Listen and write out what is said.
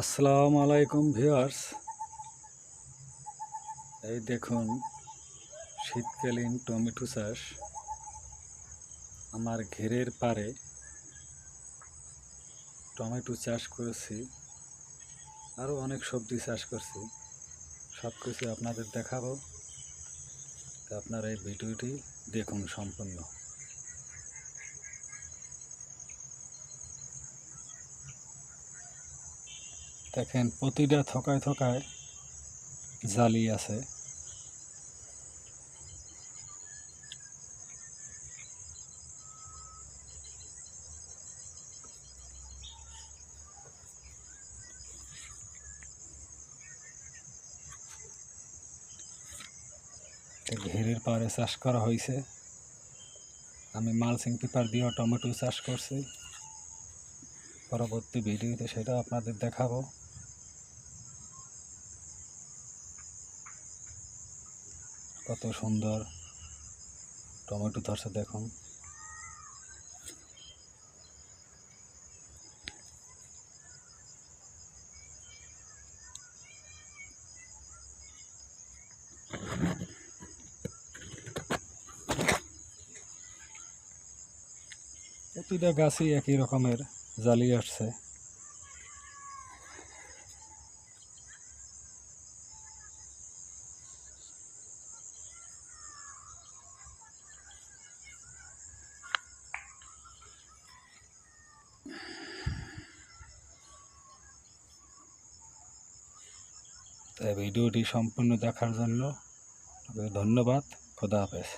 আসসালামু আলাইকুম ভিউয়ার্স। এই দেখুন, শীতকালীন টমেটো চাষ আমার ঘেরের পারে টমেটো চাষ করেছি, আরও অনেক সবজি চাষ করছি। সব কিছু আপনাদের দেখাবো। আপনারা এই ভিডিওটি দেখুন সম্পূর্ণ। দেখেন, প্রতিটা থকায় থকায় জালি আছে। ঘেরের পাড়ে চাষ করা হয়েছে। আমি মালসিং পেপার দিয়েও টমেটো চাষ করছি। পরবর্তী ভিডিওতে সেটা আপনাদের দেখাবো। কত সুন্দর টমেটো ধরছে দেখুন। প্রতিটা গাছই একই রকমের জালি আসছে। তাই ভিডিওটি সম্পূর্ণ দেখার জন্য ধন্যবাদ। খোদা হাফেজ।